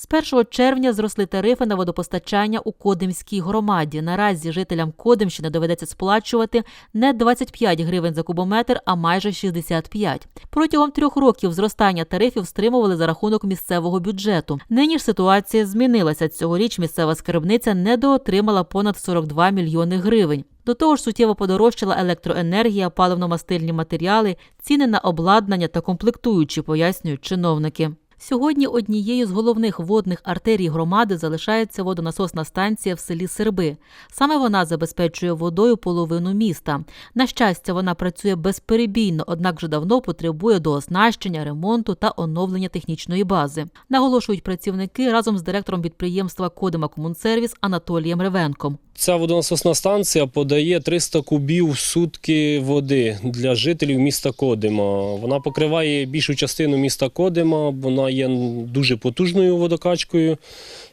З 1 червня зросли тарифи на водопостачання у Кодимській громаді. Наразі жителям Кодимщини доведеться сплачувати не 25 гривень за кубометр, а майже 65. Протягом трьох років зростання тарифів стримували за рахунок місцевого бюджету. Нині ж ситуація змінилася. Цьогоріч місцева скарбниця недоотримала понад 42 мільйони гривень. До того ж, суттєво подорожчала електроенергія, паливно-мастильні матеріали, ціни на обладнання та комплектуючі, пояснюють чиновники. Сьогодні однією з головних водних артерій громади залишається водонасосна станція в селі Серби. Саме вона забезпечує водою половину міста. На щастя, вона працює безперебійно, однак вже давно потребує дооснащення, ремонту та оновлення технічної бази. Наголошують працівники разом з директором підприємства Кодима Комунсервіс Анатолієм Ревенком. Ця водонасосна станція подає 300 кубів в сутки води для жителів міста Кодима. Вона покриває більшу частину міста Кодима, вона є дуже потужною водокачкою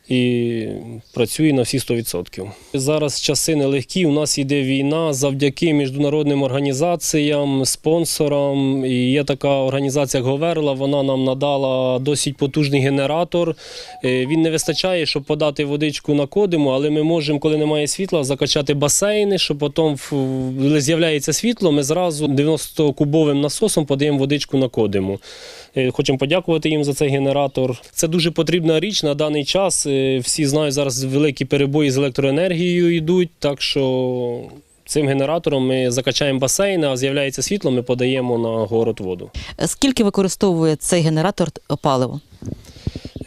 і працює на всі 100%. Зараз часи нелегкі. У нас йде війна завдяки міжнародним організаціям, спонсорам. І є така організація, Говерла. Вона нам надала досить потужний генератор. Е, Він не вистачає, щоб подати водичку на кодиму, але ми можемо, коли немає світла, закачати басейни, щоб потім, з'являється світло, ми зразу 90-кубовим насосом подаємо водичку на кодиму. Е, Хочемо подякувати їм за цей генератор. Це дуже потрібна річ на даний час. Всі знають, зараз великі перебої з електроенергією йдуть, так що. Цим генератором ми закачаємо басейни, а з'являється світло, ми подаємо на город воду. Скільки використовує цей генератор паливо?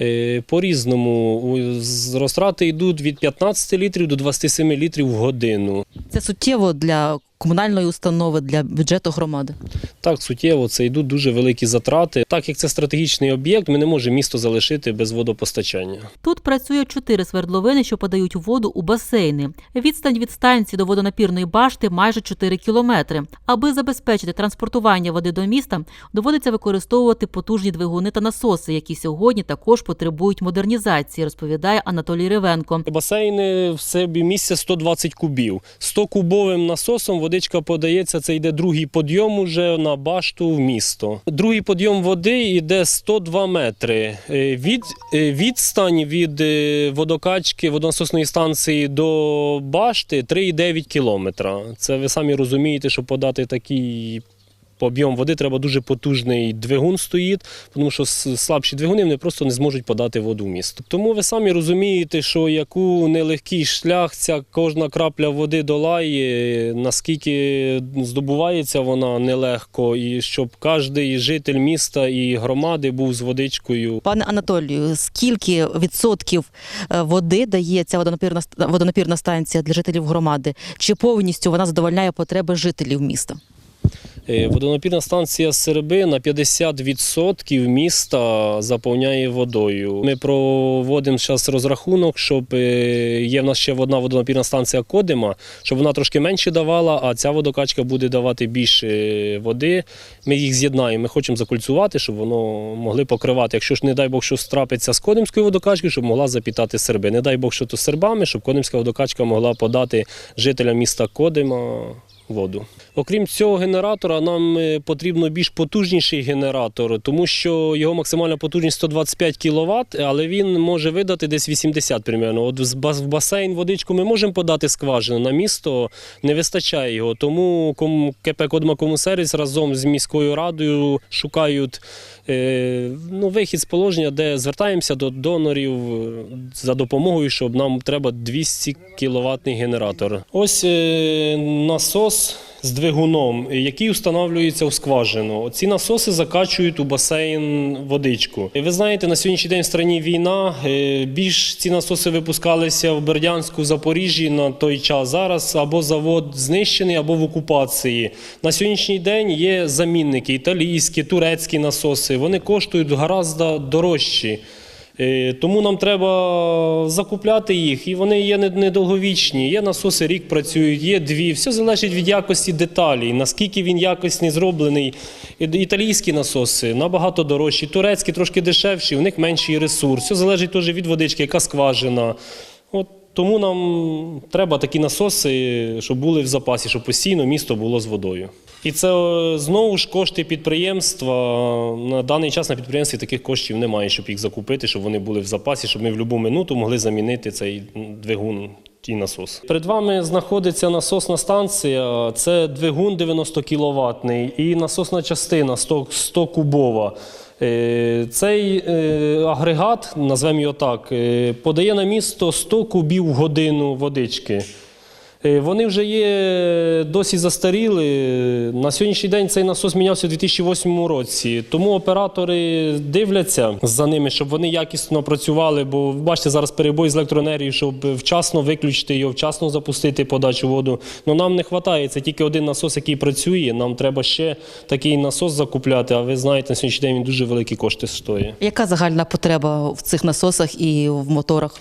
Е, По-різному У- розтрати йдуть від 15 літрів до 27 літрів в годину. Це суттєво для комунальної установи, для бюджету громади. Так, суттєво це йдуть дуже великі затрати. Так як це стратегічний об'єкт, ми не можемо місто залишити без водопостачання. Тут працює чотири свердловини, що подають воду у басейни. Відстань від станції до водонапірної башти майже 4 кілометри. Аби забезпечити транспортування води до міста, доводиться використовувати потужні двигуни та насоси, які сьогодні також потребують модернізації, розповідає Анатолій Ревенко. Басейни в собі місце 120 кубів. 100 кубовим насосом водичка подається. Це йде другий підйом уже на башту в місто. Другий підйом води йде 102 метри. Е, Від е, відстань від е, водокачки водонасосної станції до башти 3,9 кілометра. Це ви самі розумієте, що подати такий. Об'єм води треба дуже потужний двигун стоїть, тому що слабші двигуни вони просто не зможуть подати воду в місто. Тому ви самі розумієте, що яку нелегкий шлях ця кожна крапля води долає, наскільки здобувається вона нелегко, і щоб кожен житель міста і громади був з водичкою Пане Анатолію, скільки відсотків е, води дає ця водонапірна водонапірна станція для жителів громади? Чи повністю вона задовольняє потреби жителів міста? Е, Водонапірна станція Серби на 50% міста заповняє водою. Ми проводимо зараз розрахунок, щоб е, є в нас ще одна водонапірна станція Кодима, щоб вона трошки менше давала, а ця водокачка буде давати більше води. Ми їх з'єднаємо. Ми хочемо закульцювати, щоб воно могли покривати. Якщо ж, не дай Бог, щось трапиться з Кодимською водокачкою, щоб могла запітати Серби. Не дай Бог, що то з сербами, щоб Кодимська водокачка могла подати жителям міста Кодима воду. Окрім цього генератора, нам е, потрібно більш потужніший генератор, тому що його максимальна потужність 125 кВт, але він може видати десь 80 примерно. От в басейн водичку ми можемо подати скважину, на місто не вистачає його. Тому КП Кодма Комунсервіс разом з міською радою шукають е, ну, вихід з положення, де звертаємося до донорів е, за допомогою, щоб нам треба 200 кВт генератор. Ось е, з двигуном, який встановлюється у скважину. Ці насоси закачують у басейн водичку. Ви знаєте, на сьогоднішній день в країні війна. е, Більш ці насоси випускалися в Бердянську, Запоріжжі на той час. Зараз або завод знищений, або в окупації. На сьогоднішній день є замінники італійські, турецькі насоси. Вони коштують гораздо дорожчі. Е, Тому нам треба закупляти їх, і вони є недовговічні. Є насоси рік працюють, є дві. Все залежить від якості деталей, наскільки він якісний зроблений. Італійські насоси набагато дорожчі, турецькі трошки дешевші, у них менший ресурс. Все залежить теж від водички, яка скважина. От тому нам треба такі насоси, щоб були в запасі, щоб постійно місто було з водою. І це е, знову ж кошти підприємства. На даний час на підприємстві таких коштів немає, щоб їх закупити, щоб вони були в запасі, щоб ми в будь-яку минуту могли замінити цей двигун. І насос. Перед вами знаходиться насосна станція. Це двигун 90 кіловатний і насосна частина 100, 100 кубова. Е, Цей е, агрегат, назвемо його так, е, подає на місто 100 кубів в годину водички. Е, Вони вже є досі застаріли. На сьогоднішній день цей насос мінявся у 2008 році. Тому оператори дивляться за ними, щоб вони якісно працювали. Бо бачите, зараз перебой з електроенергією, щоб вчасно виключити його, вчасно запустити подачу воду. Ну нам не вистачає. Це тільки один насос, який працює. Нам треба ще такий насос закупляти. А ви знаєте, на сьогоднішній день він дуже великі кошти стоїть. Яка загальна потреба в цих насосах і в моторах?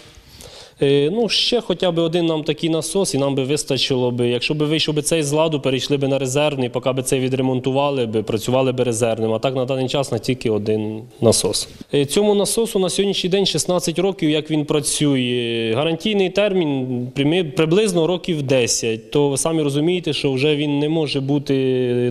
Е, Ну, ще хоча б один нам такий насос, і нам би вистачило би. Якщо б вийшов би цей з ладу, перейшли б на резервний, поки б цей відремонтували б, працювали б резервним. А так на даний час на тільки один насос. Е, Цьому насосу на сьогоднішній день 16 років, як він працює. Гарантійний термін приблизно років 10. То ви самі розумієте, що вже він не може бути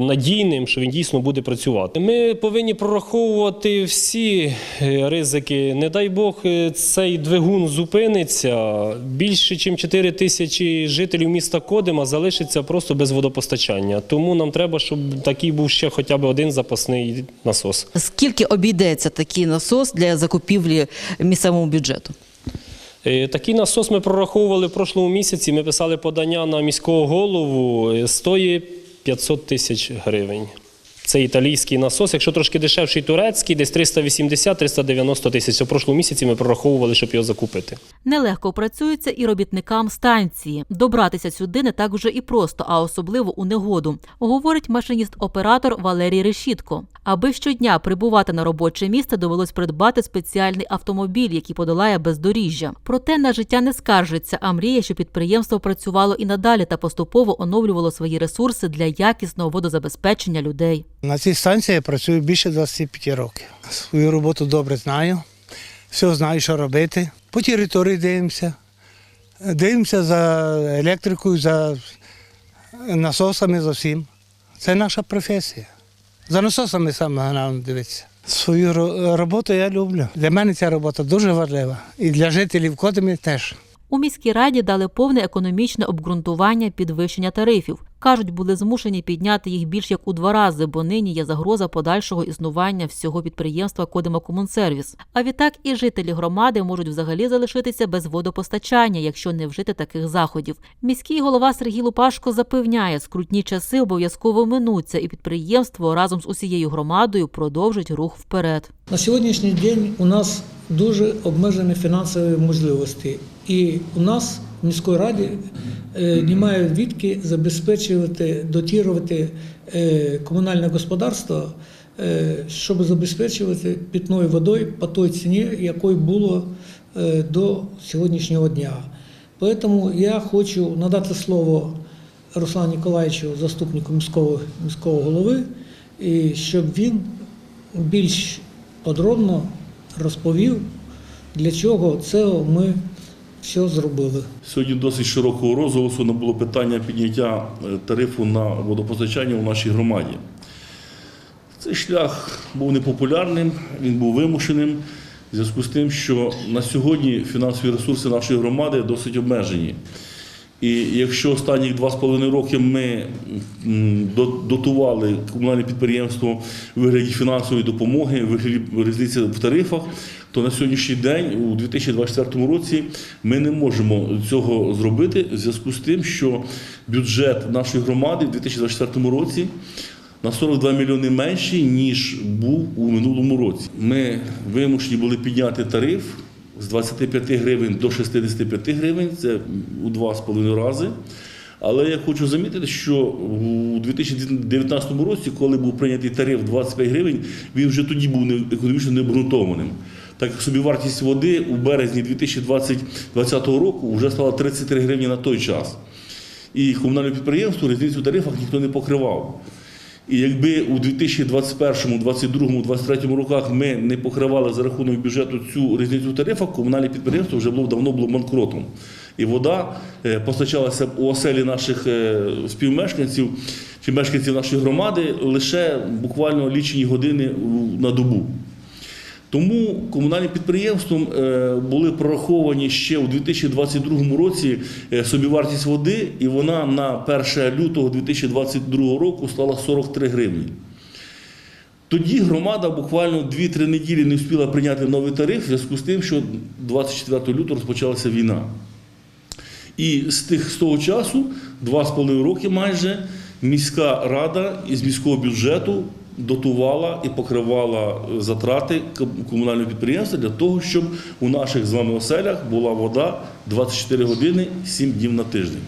надійним, що він дійсно буде працювати. Ми повинні прораховувати всі е, ризики. Не дай Бог, цей двигун зупиниться. Більше ніж 4 тисячі жителів міста Кодима залишиться просто без водопостачання. Тому нам треба, щоб такий був ще хоча б один запасний насос. Скільки обійдеться такий насос для закупівлі місцевому бюджету? Е, Такий насос ми прораховували в прошлому місяці. Ми писали подання на міського голову. Е, Стоїть 500 тисяч гривень. Це італійський насос. Якщо трошки дешевший турецький, десь 380-390 тисяч. У прошлому місяці ми прораховували, щоб його закупити. Нелегко працюється і робітникам станції. Добратися сюди не так вже і просто, а особливо у негоду, говорить машиніст-оператор Валерій Решітко. Аби щодня прибувати на робоче місце, довелось придбати спеціальний автомобіль, який подолає бездоріжжя. Проте на життя не скаржиться, а мріє, що підприємство працювало і надалі та поступово оновлювало свої ресурси для якісного водозабезпечення людей. На цій станції я працюю більше 25 років. Свою роботу добре знаю, все знаю, що робити. По території дивимося. Дивимося за електрикою, за насосами, за всім. Це наша професія. За насосами саме головне дивитися. Свою роботу я люблю. Для мене ця робота дуже важлива. І для жителів Кодими теж. У міській раді дали повне економічне обґрунтування підвищення тарифів. Кажуть, були змушені підняти їх більш як у два рази, бо нині є загроза подальшого існування всього підприємства Кодима Комунсервіс. А відтак і жителі громади можуть взагалі залишитися без водопостачання, якщо не вжити таких заходів. Міський голова Сергій Лупашко запевняє, скрутні часи обов'язково минуться, і підприємство разом з усією громадою продовжить рух вперед. На сьогоднішній день у нас дуже обмежені фінансові можливості, і у нас в міській раді е, немає відки забезпечувати, дотірувати е, комунальне господарство, е, щоб забезпечувати питною водою по той ціні, якою було до сьогоднішнього дня. Тому я хочу надати слово Руслану Ніколаєвичу, заступнику міського, міського голови, і щоб він більш подробно розповів, для чого це ми все зробили. Сьогодні досить широкого розголосу набуло питання підняття е, тарифу на водопостачання у нашій громаді. Цей шлях був непопулярним, він був вимушеним в зв'язку з тим, що на сьогодні фінансові ресурси нашої громади досить обмежені. І якщо останні два з половиною роки ми дотували комунальне підприємство в вигляді фінансової допомоги, в вигляді різниці в тарифах, то на сьогоднішній день, у 2024 році, ми не можемо цього зробити в зв'язку з тим, що бюджет нашої громади в 2024 році на 42 мільйони менший, ніж був у минулому році. Ми вимушені були підняти тариф з 25 гривень до 65 гривень, це у 2,5 рази. Але я хочу замітити, що у 2019 році, коли був прийнятий тариф 25 гривень, він вже тоді був економічно необґрунтованим. Так як собівартість води у березні 2020 року вже стала 33 гривні на той час. І комунальне підприємство різницю в тарифах ніхто не покривав. І якби у 2021, 2022, 2023 роках ми не покривали за рахунок бюджету цю різницю в тарифах, комунальне підприємство вже було давно було банкротом. і вода е, постачалася у оселі наших е, співмешканців чи мешканців нашої громади лише буквально лічені години на добу. Тому комунальним підприємством е, були прораховані ще у 2022 році е, собівартість води, і вона на 1 лютого 2022 року стала 43 гривні. Тоді громада буквально 2-3 неділі не встигла прийняти новий тариф в зв'язку з тим, що 24 лютого розпочалася війна. І з тих з того часу, два з половиною роки майже, міська рада із міського бюджету дотувала і покривала е, затрати комунального підприємства для того, щоб у наших з вами оселях була вода 24 години 7 днів на тиждень.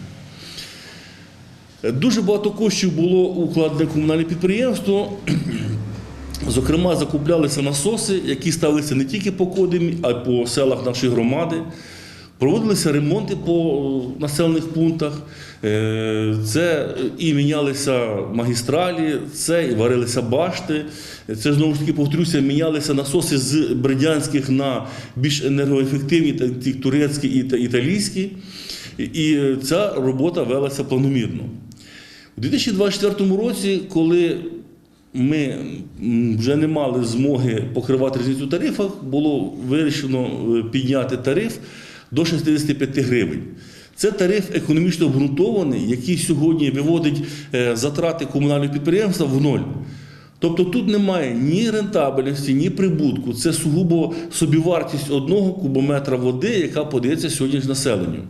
Дуже багато коштів було укладено комунальне підприємство. Зокрема, закуплялися насоси, які ставилися не тільки по Кодимі, а й по селах нашої громади. Проводилися ремонти по е, населених пунктах. Е, Це і мінялися магістралі, це і варилися башти. Це знову ж таки повторюся, мінялися насоси з бердянських на більш енергоефективні, ті турецькі і італійські. І- ця робота велася планомірно. У 2024 році, коли ми вже не мали змоги покривати різницю тарифах, було вирішено е, підняти тариф до 65 гривень. Це тариф економічно обґрунтований, який сьогодні виводить е, затрати комунального підприємства в ноль. Тобто тут немає ні рентабельності, ні прибутку. Це сугубо собівартість одного кубометра води, яка подається сьогодні ж населенню.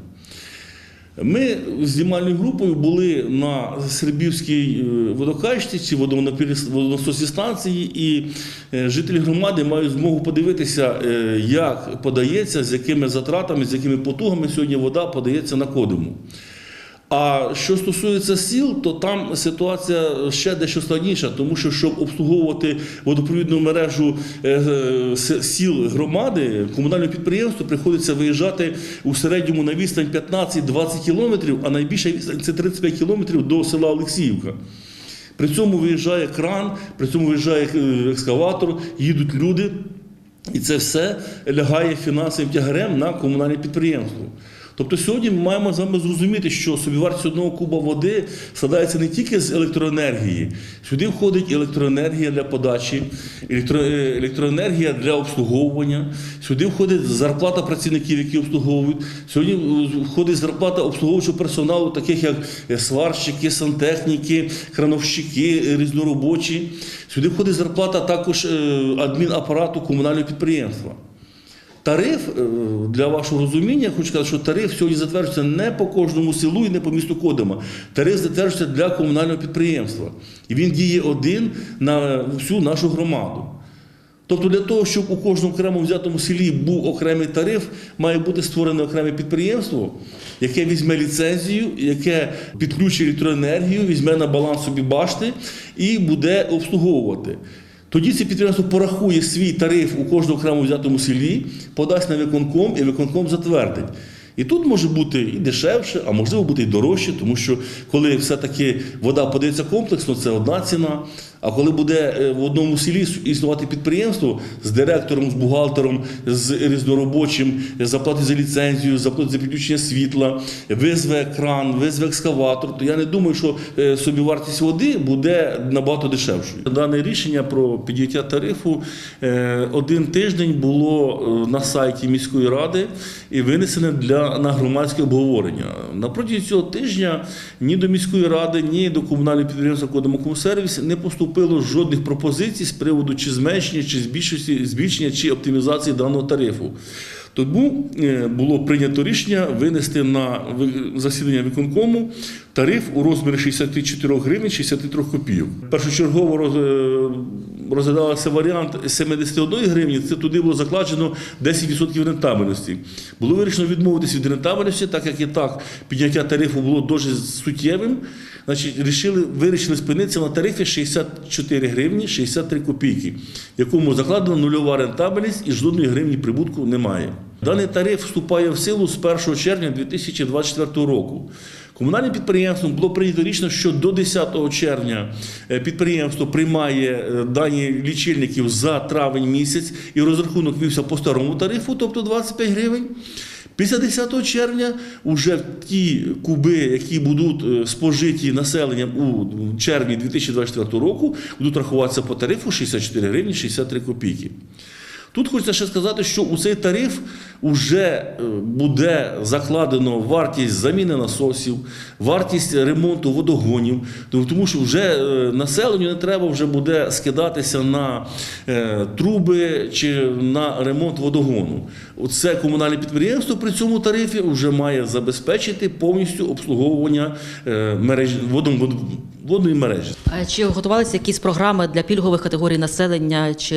Ми з знімальною групою були на Сербівській е, водокачці водонасосі станції, і е, жителі громади мають змогу подивитися, е, як подається, з якими затратами, з якими потугами сьогодні вода подається на кодиму. А що стосується сіл, то там ситуація ще дещо складніша, тому що щоб обслуговувати водопровідну мережу е, е, сіл громади, комунальне підприємство приходиться виїжджати у середньому на відстань 15-20 кілометрів, а найбільша відстань це 35 кілометрів до села Олексіївка. При цьому виїжджає кран, при цьому виїжджає е, екскаватор, їдуть люди. І це все лягає фінансовим тягарем на комунальне підприємство. Тобто сьогодні ми маємо з вами зрозуміти, що собівартість одного куба води складається не тільки з електроенергії. Сюди входить електроенергія для подачі, е, електроенергія для обслуговування, сюди входить зарплата працівників, які обслуговують. Сьогодні е, входить зарплата обслуговуючого персоналу, таких як е, сварщики, сантехніки, крановщики, різноробочі. Сюди входить зарплата також адмінапарату комунального підприємства. Тариф, е, для вашого розуміння, я хочу сказати, що тариф сьогодні затверджується не по кожному селу і не по місту Кодима. Тариф затверджується для комунального підприємства. І він діє один на всю нашу громаду. Тобто для того, щоб у кожному окремому взятому селі був окремий тариф, має бути створене окреме підприємство, яке візьме ліцензію, яке підключить електроенергію, візьме на баланс собі башти і буде обслуговувати. Тоді це підприємство порахує свій тариф у кожному окремо взятому селі, подасть на виконком і виконком затвердить. І тут може бути і дешевше, а можливо бути і дорожче, тому що коли все-таки вода подається комплексно, це одна ціна. А коли буде е, в одному селі існувати підприємство з директором, з бухгалтером, з різноробочим, заплатить за ліцензію, заплатить за підключення світла, визве кран, визве екскаватор, то я не думаю, що е, собівартість води буде набагато дешевшою. Дане рішення про підняття тарифу е, один тиждень було на сайті міської ради і винесене для на громадське обговорення. На протязі цього тижня ні до міської ради, ні до комунального підприємства «Кодомокомсервіс» не поступило жодних пропозицій з приводу чи зменшення, чи збільшення, збільшення, чи оптимізації даного тарифу. Тому е, було прийнято рішення винести на засідання виконкому тариф у розмірі 64 гривень 63 копійок. Першочергово е, розглядався варіант 71 гривні, це туди було закладено 10% рентабельності. Було вирішено відмовитися від рентабельності, так як і так підняття тарифу було дуже суттєвим. Значить, рішили, вирішили спинитися на тарифі 64 гривні 63 копійки, в якому закладена нульова рентабельність і жодної гривні прибутку немає. Даний тариф вступає в силу з 1 червня 2024 року. Комунальним підприємством було прийнято рішення, що до 10 червня е, підприємство приймає е, дані лічильників за травень місяць і розрахунок вівся по старому тарифу, тобто 25 гривень. Після 10 червня вже ті куби, які будуть е, спожиті населенням у червні 2024 року, будуть рахуватися по тарифу 64 гривні 63 копійки. Тут хочеться ще сказати, що у цей тариф вже буде закладено вартість заміни насосів, вартість ремонту водогонів, тому- що вже е, населенню не треба вже буде скидатися на е, труби чи на ремонт водогону. Це комунальне підприємство при цьому тарифі вже має забезпечити повністю обслуговування е, мережі водом- вод- водної мережі. Чи готувалися якісь програми для пільгових категорій населення? Чи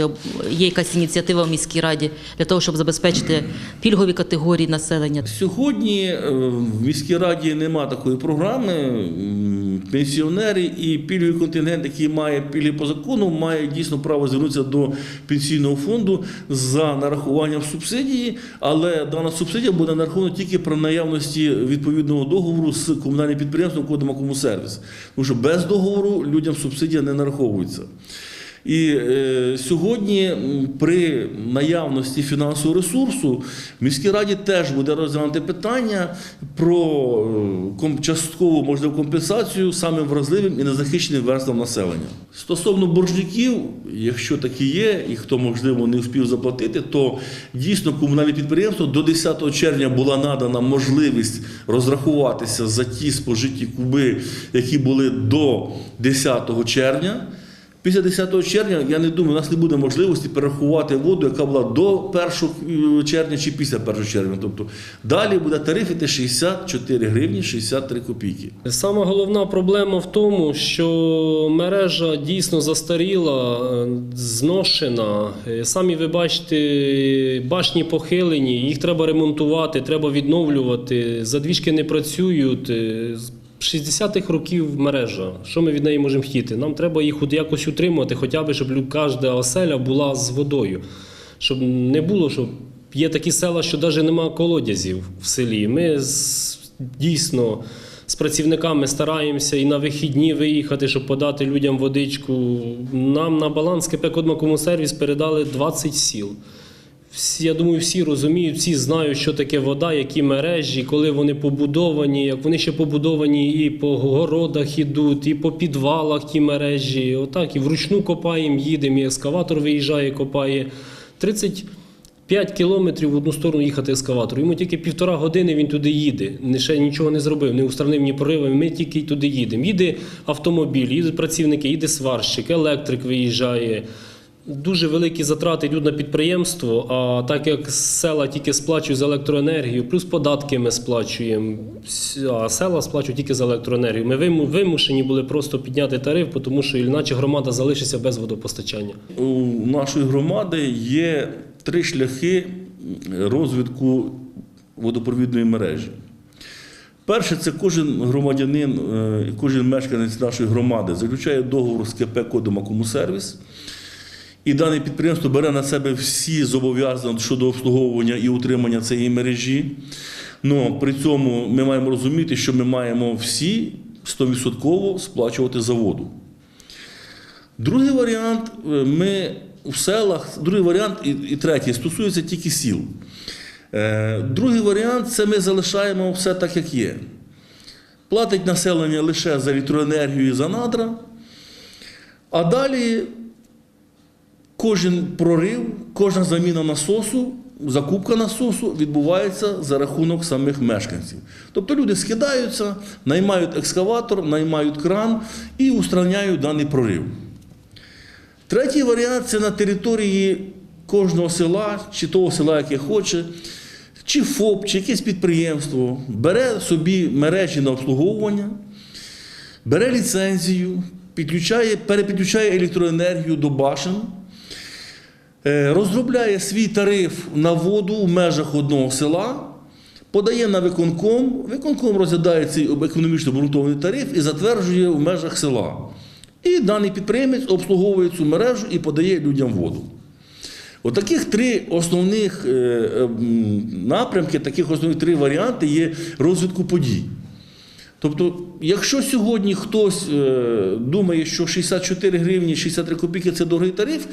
є якась ініціатива в міській раді для того, щоб забезпечити пільгові категорії населення? Сьогодні е, в міській раді нема такої програми. Пенсіонери і пільговий контингент, який має пільги по закону, має дійсно право звернутися до пенсійного фонду за нарахуванням субсидії, але дана субсидія буде нарахована тільки при наявності відповідного договору з комунальним підприємством Кодема Комусервіс. Тому що без договору людям субсидія не нараховується. І е, сьогодні при наявності фінансового ресурсу в міській раді теж буде розглянути питання про е, часткову можливу компенсацію самим вразливим і незахищеним верствам населення. Стосовно боржників, якщо такі є, і хто можливо не встиг заплатити, то дійсно комунальне підприємство до 10 червня була надана можливість розрахуватися за ті спожиті куби, які були до 10 червня. Після 10 червня, я не думаю, у нас не буде можливості перерахувати воду, яка була до 1 червня чи після 1 червня. Тобто далі буде тариф іти 64 гривні 63 копійки. Сама головна проблема в тому, що мережа дійсно застаріла, е, зношена. Е, Самі ви бачите, башні похилені, їх треба ремонтувати, треба відновлювати. Задвіжки не працюють. Е, з 60-х років мережа. Що ми від неї можемо хотіти? Нам треба їх якось утримувати, хоча б, щоб кожна оселя була з водою. Щоб не було, щоб є такі села, що навіть немає колодязів в селі. Ми дійсно з працівниками стараємося і на вихідні виїхати, щоб подати людям водичку. Нам на баланс КП «Кодмакомунсервіс» передали 20 сіл. Я думаю, всі розуміють, всі знають, що таке вода, які мережі, коли вони побудовані, як вони ще побудовані і по городах ідуть, і по підвалах ті мережі. Отак, і вручну копаємо, їдемо, і ескаватор виїжджає, копає. 35 кілометрів в одну сторону їхати ескаватор. Йому тільки півтора години він туди їде. Ще нічого не зробив, не устранив ні прориви. Ми тільки туди їдемо. Їде автомобіль, їдуть працівники, їде сварщик, електрик виїжджає. Дуже великі затрати йдуть на підприємство, а так як села тільки сплачують за електроенергію, плюс податки ми сплачуємо, а села сплачують тільки за електроенергію. Ми вимушені були просто підняти тариф, тому що іначе громада залишиться без водопостачання. У нашої громади є три шляхи розвитку водопровідної мережі. Перше, це кожен громадянин, е, і кожен мешканець нашої громади заключає договор з КП Кодома Комусервіс. І дане підприємство бере на себе всі зобов'язання щодо обслуговування і утримання цієї мережі. Ну, при цьому ми маємо розуміти, що ми маємо всі 100% сплачувати за воду. Другий варіант е, ми в селах, другий варіант і, і третій стосується тільки сіл. Е, Другий варіант це ми залишаємо все так, як є. Платить населення лише за електроенергію і за надра, а далі кожен прорив, кожна заміна насосу, закупка насосу відбувається за рахунок самих мешканців. Тобто люди скидаються, наймають екскаватор, наймають кран і устраняють даний прорив. Третій варіант це на території кожного села, чи того села, яке хоче, чи ФОП, чи якесь підприємство бере собі мережі на обслуговування, бере ліцензію, підключає, перепідключає електроенергію до башен, розробляє свій тариф на воду в межах одного села, подає на виконком, виконком розглядає цей економічно обґрунтований тариф і затверджує в межах села. І даний підприємець обслуговує цю мережу і подає людям воду. Отаких три основних е, е, м, напрямки, таких основних три варіанти є розвитку подій. Тобто, якщо сьогодні хтось е, думає, що 64 гривні 63 копійки це дорогий тариф,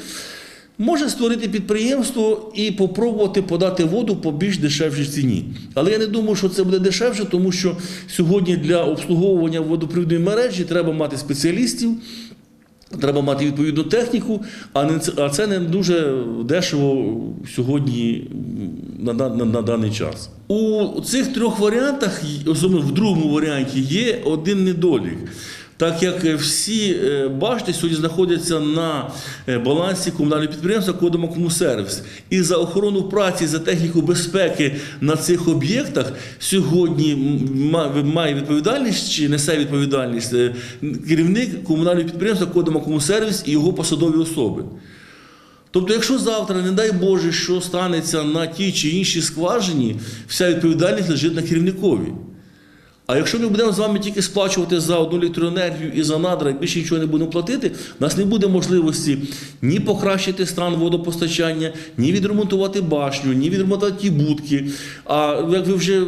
може створити підприємство і попробувати подати воду по більш дешевшій ціні. Але я не думаю, що це буде дешевше, тому що сьогодні для обслуговування водопровідної мережі треба мати спеціалістів. Треба мати відповідну техніку, а не а це не дуже дешево сьогодні м, на, на, на даний час. У цих трьох варіантах, особливо в другому варіанті, є один недолік. Так як е, всі е, башти сьогодні знаходяться на е, балансі комунального підприємства Кодома Комусервіс. І за охорону праці, за техніку безпеки на цих об'єктах сьогодні має відповідальність чи несе відповідальність керівник комунального підприємства Кодома Комусервіс і його посадові особи. Тобто, якщо завтра, не дай Боже, що станеться на тій чи іншій скважині, вся відповідальність лежить на керівникові. А якщо ми будемо з вами тільки сплачувати за одну електроенергію і за надра, і більше нічого не будемо платити, у нас не буде можливості ні покращити стан водопостачання, ні відремонтувати башню, ні відремонтувати ті будки. А як ви вже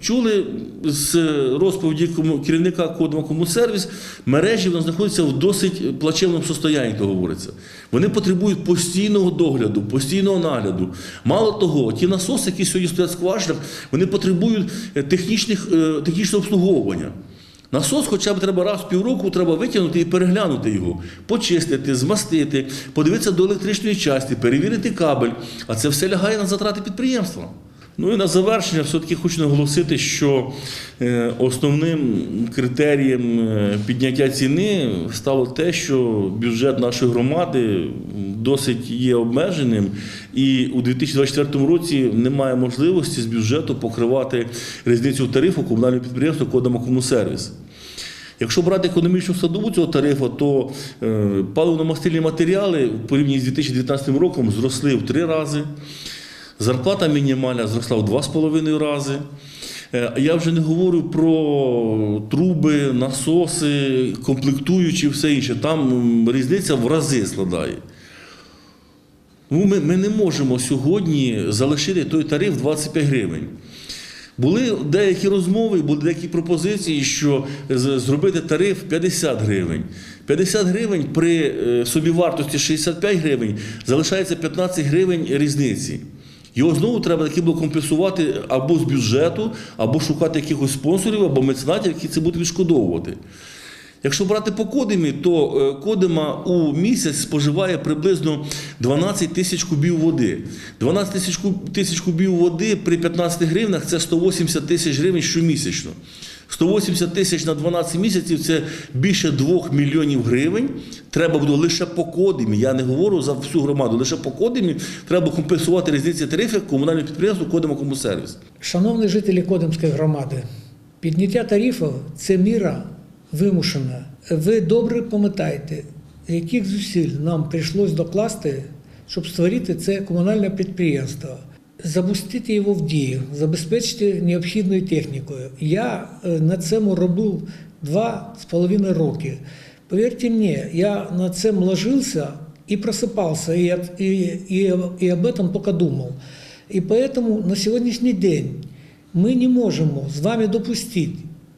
чули з розповіді керівника Кодома Комусервіс, мережі в нас знаходяться в досить плачевному состоянні, то говориться. Вони потребують постійного догляду, постійного нагляду. Мало того, ті насоси, які сьогодні стоять в скважинах, вони потребують е, технічних, е, технічного обслуговування. Насос хоча б треба раз в півроку треба витягнути і переглянути його, почистити, змастити, подивитися до електричної частини, перевірити кабель. А це все лягає на затрати підприємства. Ну і на завершення все-таки хочу наголосити, що е, основним критерієм е, підняття ціни стало те, що бюджет нашої громади досить є обмеженим, і у 2024 році немає можливості з бюджету покривати різницю тарифу комунального підприємства Кодома Комусервіс. Якщо брати економічну складову цього тарифу, то е, паливно-мастильні матеріали в порівнянні з 2019 роком зросли в три рази. Зарплата мінімальна зросла в 2,5 рази. Е, Я вже не говорю про труби, насоси, комплектуючі, все інше. Там різниця в рази складає. Ну, ми, ми не можемо сьогодні залишити той тариф 25 гривень. Були деякі розмови, були деякі пропозиції, що зробити тариф 50 гривень. 50 гривень при е, собівартості 65 гривень залишається 15 гривень різниці. Його знову треба таки було компенсувати або з бюджету, або шукати якихось спонсорів, або меценатів, які це будуть відшкодовувати. Якщо брати по кодимі, то е, кодима у місяць споживає приблизно 12 тисяч кубів води. 12 тисяч кубів води при 15 гривнах це 180 тисяч гривень щомісячно. 180 тисяч на 12 місяців це більше 2 мільйонів гривень. Треба буде лише по кодимі. Я не говорю за всю громаду, лише по кодимі треба компенсувати різниці тарифів комунального підприємства Кодима Комусервіс. Шановні жителі Кодимської громади, підняття тарифів це міра вимушена. Ви добре пам'ятаєте, яких зусиль нам прийшлось докласти, щоб створити це комунальне підприємство, запустити його в дію, забезпечити необхідною технікою. Я е, на цьому робив два з половиною роки. Повірте мені, я на цим ложился и просыпался, и, от- и, и, и об этом только думал. І поэтому на сьогоднішній день ми не можемо з вами допустити,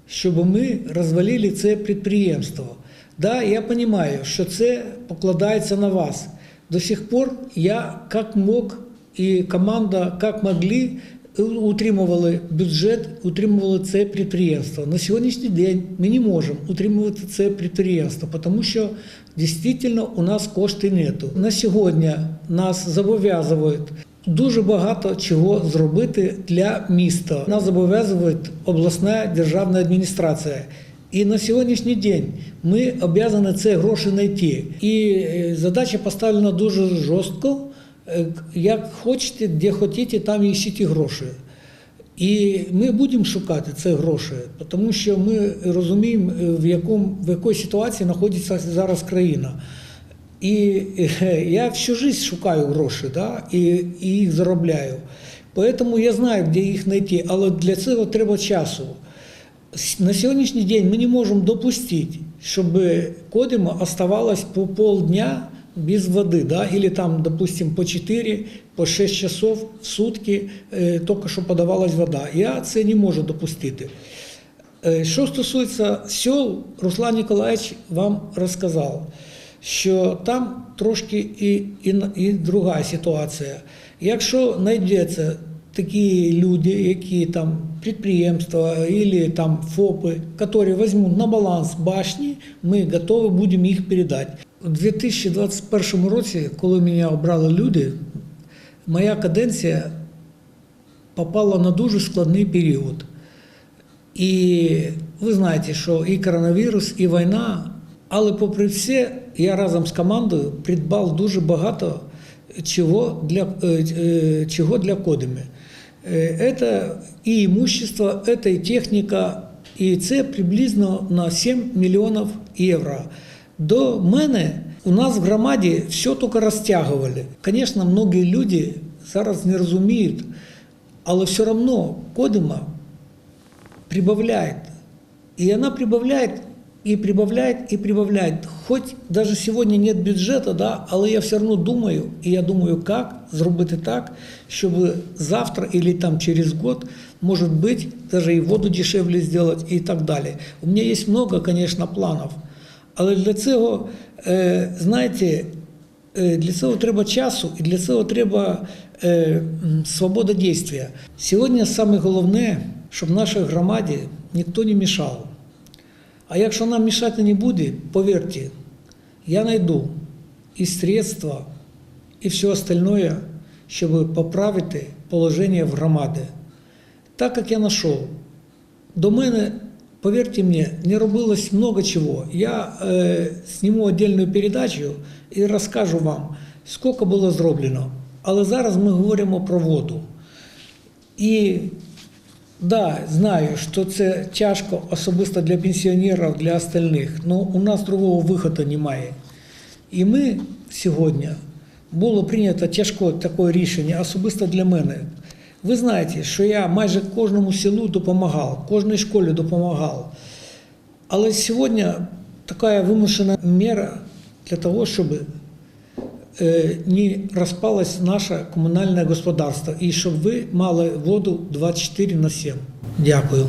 щоб ми розвалили це підприємство. Да, я розумію, що це покладається на вас. До сих пор я як мог і команда як могли утримували бюджет, утримували це підприємство. На сьогоднішній день ми не можемо утримувати це підприємство, тому що дійсно у нас коштів нету. На сьогодні нас зобов'язують дуже багато чого зробити для міста. Нас зобов'язує обласна державна адміністрація. І на сьогоднішній день ми обов'язані це гроші знайти. І е, задача поставлена дуже жорстко. Е, Як хочете, де хочете, там і ищіть гроші. І ми будемо шукати ці гроші, тому що ми розуміємо, е, в, якому, в якій ситуації знаходиться зараз країна. І е, я всю життя шукаю гроші, да, і, і їх заробляю. Тому я знаю, де їх знайти, але для цього треба часу. На сьогоднішній день ми не можемо допустити, щоб Кодима оставалась по полдня без воды, да, или там, допустим, по 4, по 6 часов в сутки е, тільки що подавалась вода. Я це не можу допустити. Е, Що стосується сел, Руслан Ніколаєвич вам розказав. що там трошки і, і, і друга ситуація. Якщо знайдеться такі люди, які там підприємства або там ФОПи, які візьмуть на баланс башні, ми готові будемо їх передати. У 2021 році, коли мене обрали люди, моя каденція попала на дуже складний період. І ви знаєте, що і коронавірус, і війна, але попри все, я разом з командою придбав дуже багато чого для, е, е, чого для Кодеми. Е, Це і імущество, це і техніка, і це приблизно на 7 мільйонів євро. До мене у нас в громаді все тільки розтягували. Звісно, многі люди зараз не розуміють, але все одно Кодема прибавляет. И она прибавляет, и прибавляет, и прибавляет. Хоть даже сегодня нет бюджета, да, але я все равно думаю, і я думаю, як зробити так, щоб завтра или там через год, может быть, даже и воду дешевле сделать и так далее. У меня есть много, конечно, планов. Але для цього, е, знаєте, е, для цього треба часу і для цього треба е, свобода дійства. Сьогодні саме головне, щоб нашій громаді ніхто не мішав. А якщо нам мішати не буде, повірте, я знайду і средства, і все остальное, щоб поправити положення в громаді. Так як я знайшов, до мене, повірте мені, не робилось много чого. Я е, зніму віддільну передачу і розкажу вам, скільки було зроблено. Але зараз ми говоримо про воду. І да, знаю, що це тяжко, особисто для пенсіонерів, для остальних, але у нас другого виходу немає. І ми сьогодні було прийнято тяжко таке рішення, особисто для мене. Ви знаєте, що я майже кожному селу допомагав, кожній школі допомагав. Але сьогодні така вимушена мера для того, щоб е, не розпалось наше комунальне господарство і щоб ви мали воду 24 на 7. Дякую.